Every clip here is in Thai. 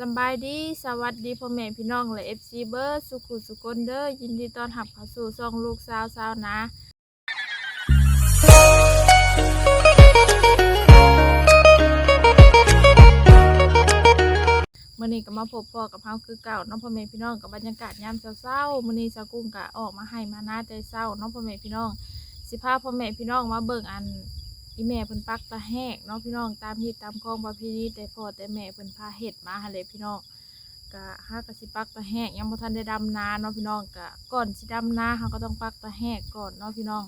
สบายดี สวัสดีพ่อแม่พี่น้องและเอฟซีเบอร์สุขุสุกนเด้อยินดีต้อนรับเข้าสู่ช่องลูกสาวสาวนะมื่อนี้ก็มาพบพ่อกับเฮาคือเก่าน้องพ่อแม่พี่น้องกับบรรยากาศยามเช้าๆมื่อนี้สากุ้งกะออกมาให้มาหน้าแต่เช้าน้องพ่อแม่พี่น้อง สิพาพ่อแม่พี่น้องมาเบิ่งอัน อีแม่เพิ่นปักตะแหกเนาะพี่น้องตามฮีตตามคลองประเพณีแต่พ่อแต่แม่เพิ่นพาเฮ็ดมาหั่นแหละพี่น้องก็หากะสิปักตะแหกยังบ่ทันได้ดำนาเนาะพี่น้องก็ก่อนสิดำนาเฮาก็ต้องปักตะแหกก่อนเนาะพี่น้อง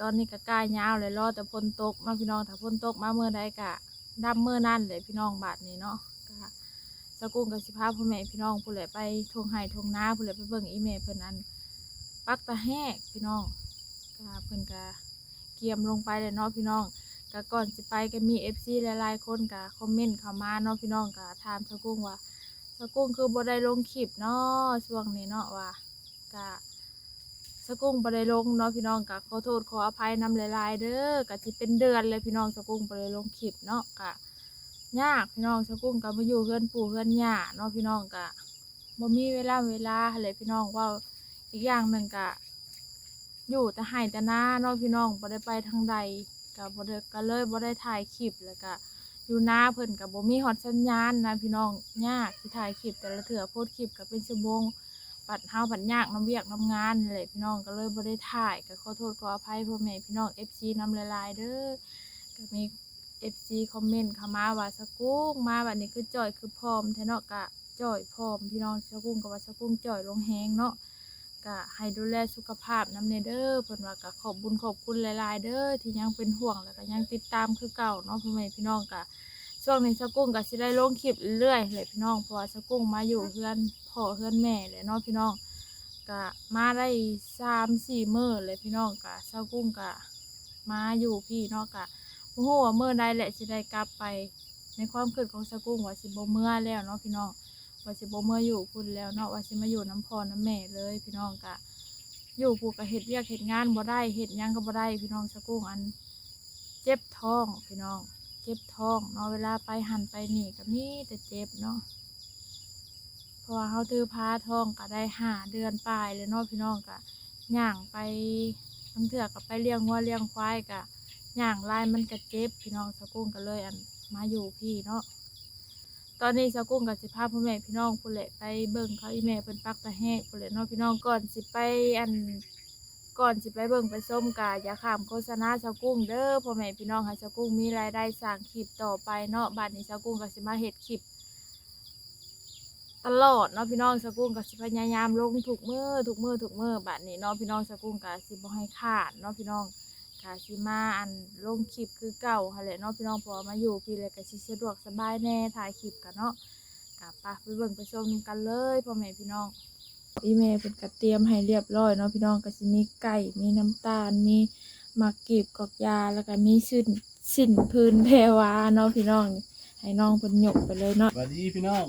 ตอนนี้ก็กายาวเลยรอแต่ฝนตกเนาะพี่น้องถ้าฝนตกมาเมื่อใดก็ดำเมื่อนั้นเลยพี่น้องบาดนี้เนาะก็สกุงกับสิพาพ่อแม่พี่น้องผู้ใดไปทงไห้ทงนาผู้ใดไปเบิ่งอีแม่เพิ่นอันปักตะแหกพี่น้องก็เพิ่นก็ เกียมลงไปเลยเนาะพี่น้องก็ก่อนสิไปก็มี FC หลายๆคนก็คอมเมนต์เข้ามาเนาะพี่น้องก็ถามสกุ้งว่าสกุ้งคือบ่ได้ลงคลิปเนาะช่วงนี้เนาะว่าก็สกุ้งบ่ได้ลงเนาะพี่น้องก็ขอโทษขออภัยนำหลายๆเด้อก็สิเป็นเดือนเลยพี่น้องสกุ้งบ่ได้ลงคลิปเนาะก็ยากพี่น้องสกุ้งก็มาอยู่เฮือนปู่เฮือนย่าเนาะพี่น้องก็บ่มีเวลาเวลาเลยพี่น้องว่าอีกอย่างหนึ่งก็ อยู่แต่ให้แต่หน้าเนาะพี่น้องบ่ได้ไปทางใดก็บ่ได้ก็เลยบ่ได้ถ่ายคลิปแล้วก็อยู่หน้าเพิ่นก็บ่มีฮอดสัญญาณนะพี่น้องยากที่ถ่ายคลิปแต่ละเทื่อโพสคลิปก็เป็นชั่วโมงปัดเฮาปัดยากน้ำเวียกน้ำงานนี่แหละพี่น้องก็เลยบ่ได้ถ่ายก็ขอโทษขออภัยพ่อแม่พี่น้อง FC น้ำลายๆเด้อก็มี FC คอมเมนต์เข้ามาว่าสกุ้งมาบัดนี้คือจ่อยคือพร้อมแท้เนาะก็จ่อยพร้อมพี่น้องสกุ้งก็ว่าสกุ้งจ่อยลงแฮงเนาะ ก็ให้ดูแลสุขภาพน้ำเนเด้อเพิ่นว่าก็ขอบบุญขอบคุณหลายๆ เด้อที่ยังเป็นห่วงแล้วก็ยังติดตามคือเก่าเนาะพ่อแม่พี่น้องก็ช่วงนี้สกุ้งก็สิได้ลงคลิปเรื่อยๆเลยพี่น้องเพราะว่าสกุ้งมาอยู่เฮือนพ่อเฮือนแม่เลยเนาะพี่น้องก็มาได้สามสี่มื้อเลยพี่น้องก็สกุ้งก็มาอยู่พี่เนาะก็บ่ฮู้ว่ามื้อใดแหละสิได้กลับไปในความคิดของสกุ้งว่าสิบ่เมื่อแล้วเนาะพี่น้อง ว่าสิบ่เมื่ออยู่พุ่นแล้วเนาะว่าสิมาอยู่น้ำพอน้ำแม่เลย พี่น้องกะ อยู่ผูกกะเฮ็ดเวียกเฮ็ดงานบ่ได้เฮ็ดยังก็บ่ได้ พี่น้องสะกุ้งอัน เจ็บท้องพี่น้อง เจ็บท้องเนาะเวลาไปหันไปนี่ก็มีแต่เจ็บเนาะเพราะว่าเฮาถือพาท้องก็ได้หาเดือนปลายเลยเนาะพี่น้องกะย่างไปทั้งเถื่อก็ไปเลี้ยงวัวเลี้ยงควายกะย่างลายมันก็เจ็บพี่น้องสะกุ้งก็เลยอันมาอยู่พี่เนาะ ตอนนี้สาวกุ้งกับสิพาพ่อแม่พี่น้องพุ่นแหละไปเบิ่งเขาอีแม่เป็นปักตะแหกพุ่นแหละเนาะพี่น้องก่อนสิไปอันก่อนสิไปเบิ่งไปส้มกาอย่าข้ามโฆษณาสาวกุ้งเด้อพ่อแม่พี่น้องให้สาวกุ้งมีรายได้สร้างคลิปต่อไปเนาะบัดนี้สาวกุ้งกับสิมาเฮ็ดคลิป ตลอดเนาะพี่น้องสาวกุ้งกับสิพยายามลงถูกมือถูกมือถูกมือบัดนี้เนาะพี่น้องสาวกุ้งกับสิบ่ให้ขาดเนาะพี่น้องาสิมาอันลงคลิปคือเก่าค่ะแหละเนาะพี่น้องเพอมาอยู่พี่เลยก็สิสะดวกสบายแน่ถ่ายคลิปกันเนาะกะปะไปเบิ่งไปชมกันเลยพ่อแม่พี่น้องอีเมลเป็นกระเตรียมให้เรียบร้อยเนาะพี่น้องก็สิมีไก่มีน้ำตาลมีหมักกีบกอกยาแล้วก็มีสิ้นสิ้นพื้นแพรวาเนาะพี่น้อง ให้น้องเพิ่นหยกไปเลยเนาะสวัสดีพี่น้อง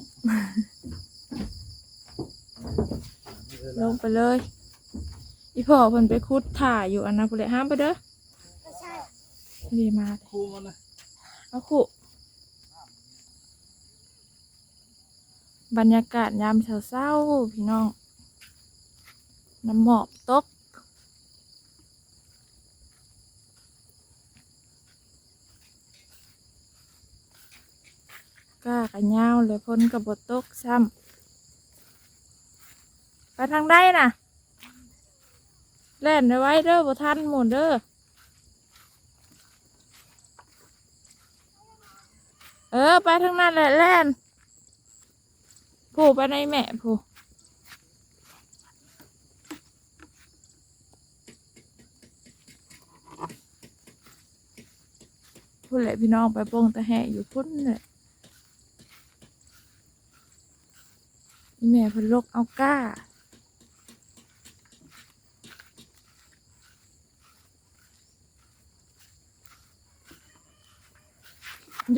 ลงไปเลย อีพ่อเพิ่นไปคุดถ่ายอยู่อันนั้นพุ่นแหละห้ามไปเด้อ ดีมาคู่มันนะเอาคุบรรยากาศยามเช้าๆพี่น้อง น้ำหมอกตกก้ากันยาวเลยพ้นกับบตกซ้ำไปทางใดน่ะ แล่นเอาไว้เด้อบ่ทันหมุนเด้อ เออ ไปทางนั้นแหละแล่นผูไปในแม่ผู้ผู้แหละพี่น้องไปโป้งตะแหะอยู่พุ่นเลยอีแม่พิ่นลกเอาก้า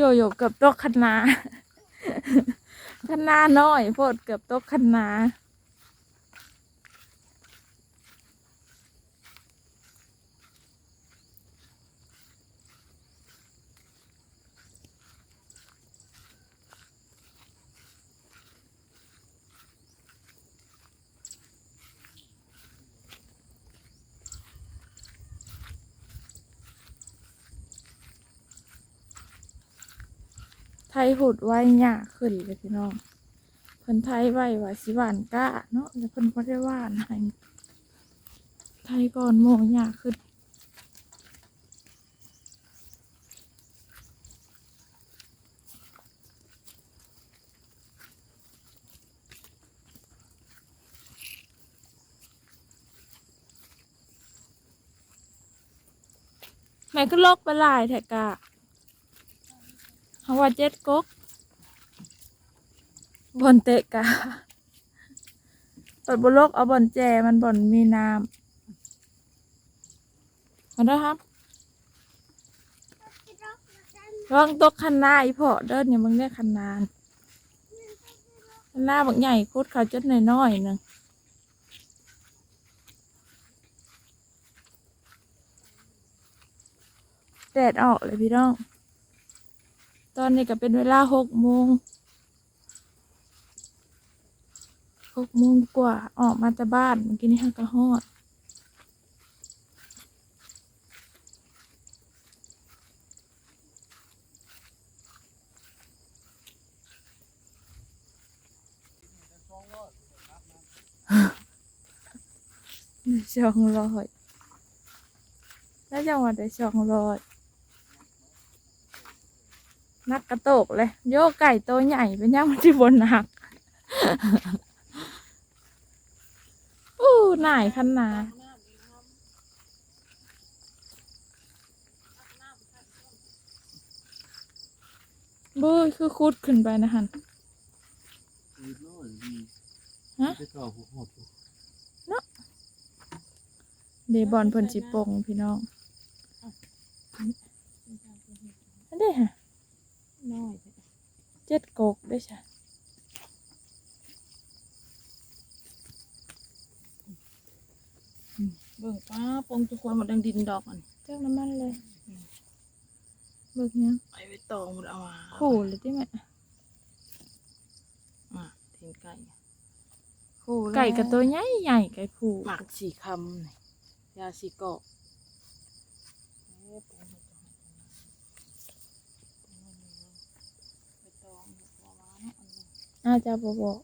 โยโย่เกือบตกคันนา คันนาน้อยโพดเกือบตกคันนา ไทยหุดไว้หยาขึ้นเลยพี่น้องเพิ่นไทยไว้ว่าสิหวานก้าเนาะแล้วเพิ่นบ่ได้หวานให้ไทยก่อนโมหยาขึ้นแม่ก็ลกไปหลายแท็กะ เพราะว่าเจ็ดกกบอนเตะกะเปิดบนโลกเอาบอนแจมันบอนมีน้ำเอาด้อครับลองตกคันนาอีพอเดินเนี่ยมึงได้คันนานคันนาบักใหญ่คุดเขาจดน้อยๆหนึ่งแดดออกเลยพี่น้อง ตอนนี้ก็เป็นเวลาหกโมงหกโมงกว่าออกมาจากบ้านเมื่อกี้นี้ฮะก็ฮอดได้สองร้อยแล้วจังหวัดได้สองร้อย นักกระโตกเลย โยกไก่ตัวใหญ่เป็นยังมันที่บนหักอู้หน่ายขนาดบุ้ยคือคุดขึ้นไปนะฮันฮะไปต่อหัวหอบอยู่เดบอลเพิ่นสิปงพี่น้องอันเด้ฮะ น้อยเจ็ดกกได้ใช่เบิ่งป้าปงทุกคนหมดดังดินดอกอันเจ้าน้ำมันเลยเบิ่งยังไปไปตองมันเอามาขู่เลยที่แม่อะทิ้งไก่ไก่กับตัวใหญ่ใหญ่ไก่ผูหมักสีคำนี่ยาสีเกาะไปตองเอามาเนาะ อันนี้อาจจะบบอก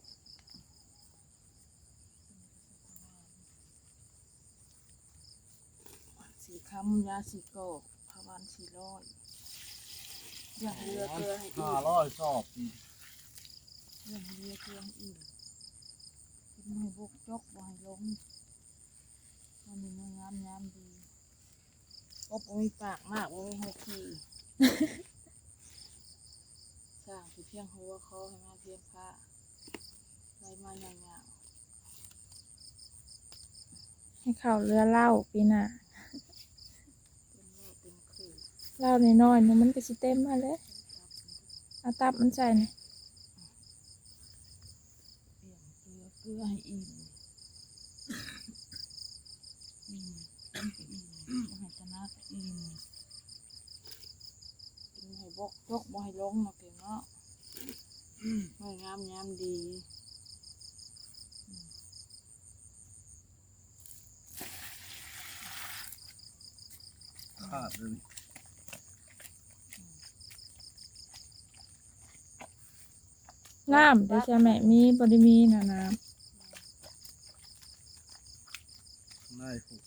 สีคำยาสีเกาะพาวันสีร้อยอย่างเรือเกลือให้อีห้ากร้อยสอบอีกอย่างเรือเกลือให้อีกเป็นให้บกจกบ่ให้ลงวันนี้มันงามงามดีกบบ่มีปากมากบ่มีหัวขี้ สร้างที่เพียงหัวคอให้มาเพียงผ้าไรมาอย่างเงาให้เข้าเรือเล่าปีหน้าเต็มโลกเต็มคือเหล่าน้อยๆเนี่ยมันก็สิเต็มมาเลยเอาตับมันใส่เนี่ยเปลี่ยนเกลือเกลือให้อิ่มอิ่มต้นก็อิ่มบ่ให้ชนะอิ่มกินให้บกจกบ่ให้ลงมาเก่งเนาะไม่งามยามดีขาดเลยน้ำได้ใช่ไหมมีบริมีนะน้ได้ผูก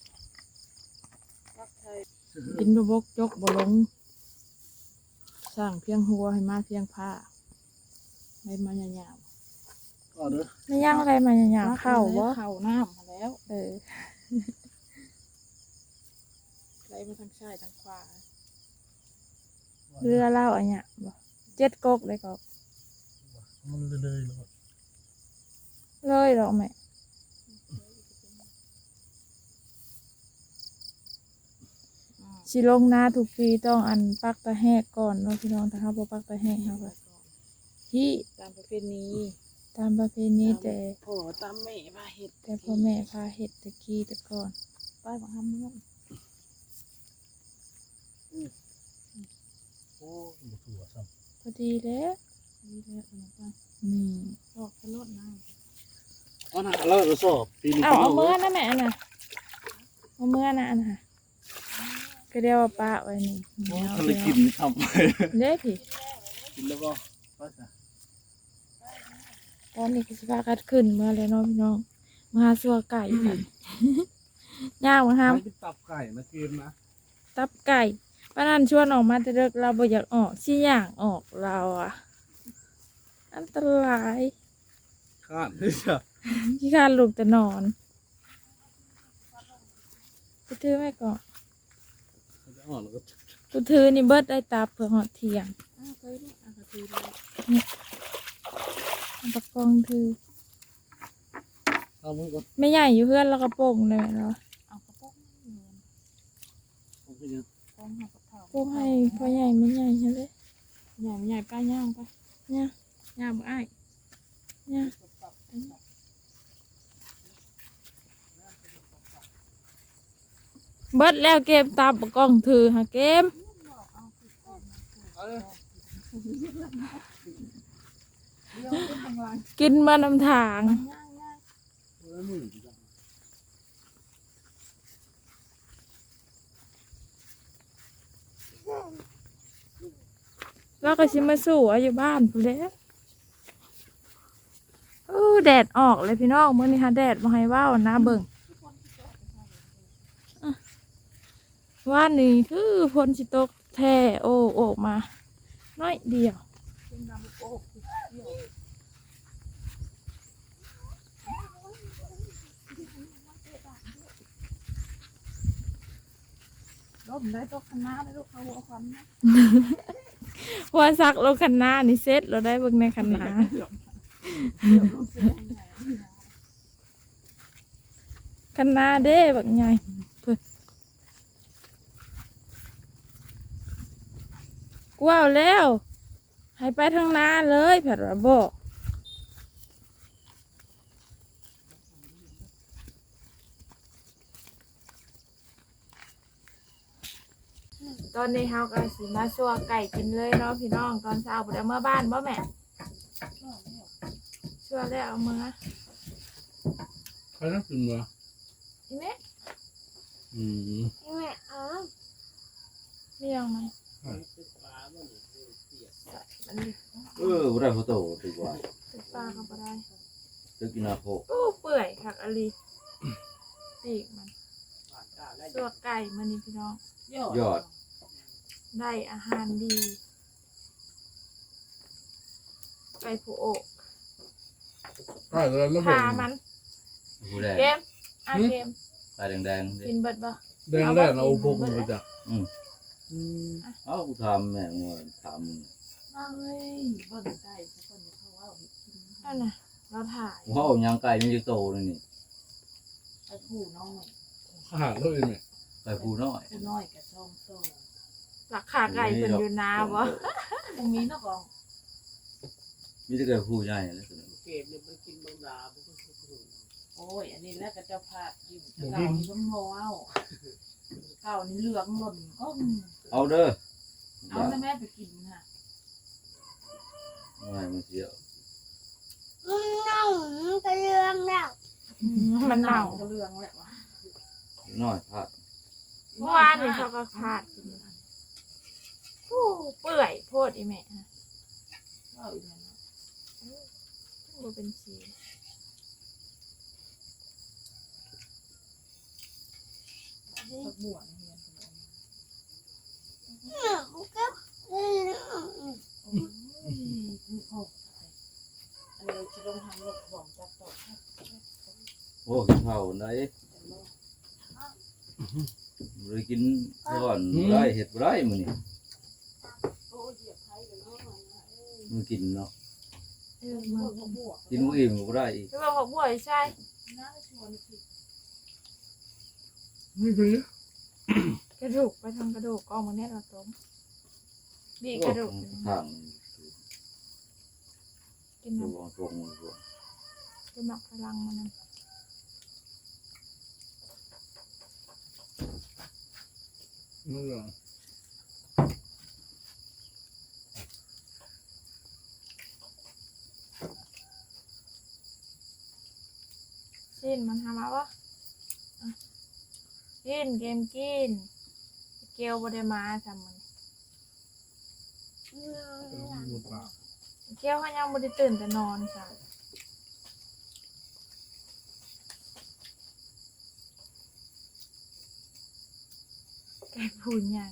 รักไทยกินบกจกบ่ลง สร้างเพียงหัวให้มาเพียงผ้าให้มาหยาบก็เด้อำไม่ย่างอะไรมาอย่างๆๆเข้าวบ่เข้าน้ำมาแล้ว เออไหลมาทางซ้ายทางขวาเรือเหล่าอันเนี้ยบ่เจ็ดกกเลยก็มันเลยเลยเลยเลยดอกแม่ อืม สิลงนาทุกปีต้องอันปักตะแหกก่อนเนาะพี่น้องถ้าเฮาบ่ปักตะแหกเฮาก็ที่ตามประเพณีตามประเพณีแต่พ่อตามแม่มาเห็ดแต่พ่อแม่พาเฮ็ดแตะกี้แต่ก่อนป้ายบังคับเมืองโอ้ยบ่ถั่วซ้พอดีแล้วนี่แหละเป็นป้านี่ชอบพะโลดน้ำเอาหน่ะแล้วเราสอบปีนี้เอาเอาเมื่อนะแม่อันน่ะเอาเมื่อนะอันน่ะ ก็เรียกว่าป้าไว้นี่โอ้เอาทะเลไปกินทำไปเด้พี่กินแล้วก็ไปจ้ะตอนนี้ก็สิพากันขึ้นเมื่อแล้วเนาะพี่น้องมาหาสัวไก่กันย่างมาห้ามไปกินตับไก่นะเกมนะตับไก่ป้านันชวนออกมาแต่เลิกเราบ่อยากออกชี้อย่างออกเราอะอันตรายข้านที่จะขี้การลูกแต่นอนกูถือไม่ก่อนมันจะ อ่อนก็กูถือนี่เบิดได้ตาเผื่อหอดเที่ยงอ้าวเคยลูกอะก็คือเลยเอาประกองถือเอามือก่อนไม่ใหญ่อยู่เพื่อนแล้วก็โป่งเลยเนาะเอากระโป๋องเงินเอาไปยังกองหักกระเป๋าโป่งให้พ่อใหญ่ไม่ใหญ่ใช่ไหมใหญ่ไม่ใหญ่ป้าย่างไปเนี่ยย่างบ่อ้ายเนี่ย เบิดแล้วเกมตามประกองถือหาเกมกินมานำทางแล้วก็ชิมาสู่อายู่บ้านพูแล้วโอ้แดดออกเลยพี่น้องเมื่อนี้ฮะแดดมาให้ว่าวนะเบิ่งอะ ว่านี่คือฝนสิตกแท้โอ้โอกมา น้อยเดียวเป็นน้ำโอ้เดี๋ยวลมได้ตกคณะได้ลูกเขาหัวควันนะว่าซักลงคันนานี่เซ็ตเราได้เบิ่งในคันนาเดี๋ยวลงเสียงใหญ่คันนาเด้บักใหญ่ เพิ่นกูเอาแล้ว ให้ไปทางนาเลยแผดว่าบอกตอนนี้เฮาก็สิมาชัวไก่กินเลยเนาะพี่น้องตอนเช้าบ่ได้เมื่อบ้านบ่แม่ชัวแล้วเอามือใครนั่งกินวะอีแม่อืมอีแม่อ๋อมียังไหมมัน เออบ่ได้โฟโต้ดีกว่าติดปลาเข้าไปได้จะกินอาโคโอ้เปื่อยคักอลีปีกมันชัวไก่มันนี่พี่น้อง ยอดได้อาหารดี ไก่ผู้โอกใช่แล้วแล้วพามันหูแดงเกมอะเกมลายแดงๆดิกินเบิดบ่ แดงแรกเราพกมันไปจ้ะอืม อืมเอ้ากูทำแม่งว่าทำมึงมาเลยเบิ่งได้ทุกคนเขาว่าเห็ดกินนั่นน่ะเราถ่ายว้าวยังไก่ไม่ได้โตเลยนี่ไปผู้น้อยข้าเลยแม่ไก่ผู้น้อยผู้น้อยกับช่องโตหลักขาไก่เป็นอยู่นาบ่ตรงนี้เนาะกองมีแต่ไก่ผู้ใหญ่แล้วสิเกมเนี่ยมันกินบางดามันก็คือถูกโอ้ยอันนี้แล้วก็เจ้าพาดยิ้มเก่านี่ต้องโง่เอา เก่านี่เหลืองหล่นก็เอาเด้อเอาแล้วแม่ไปกินค่ะไม่มันเสียวมันเน่าก็เหลืองแหละวะน้อยพลาดเมื่อวานนี่เขาก็พาดกินมันโอ้เปื่อยโพดอีแม่ฮะก็อีกแล้วบ่เป็นสี ผักบัวเนี่ยโอ้ยโอ้อันนี้จะต้องทำรถของจับต่อโอ้กินข้าวได้บ่ได้กินก่อนบ่ได้เห็ดบ่ได้มื้อนี้โอ้ยเหยียบไผ่กันเนาะมึงกินเนาะเออมือผักบัวกินบ่อิ่มก็บ่ได้อีกคือว่าผักบัวใช่น่าชวนสิ ไม่เป็นไรกระดูกไปทำกระดูกกองมันเนี่ยเราต้มบีกระดูกทางกินดูน้ำของตรงมันบ่กินหมักพลังมันนั่นนั่นเหรอสิ้นมันทำมาวะอะ กินเกมกินเกลียวบไดมาทำมันเป็นหมดปากแก้วเขายังบ่ได้ตื่นแต่นอนจ้ะไก่ผูนใหญ่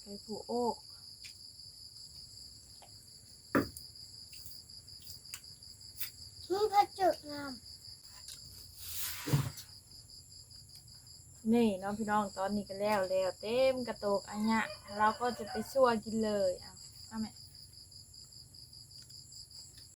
ไก่ผูโอก มึงพระจุดงาม นี่น้องพี่น้องตอนนี้ก็แล้วแล้วเต็มกระโตกอันเนี้ยเราก็จะไปชั่วกินเลยเอาเอาแม่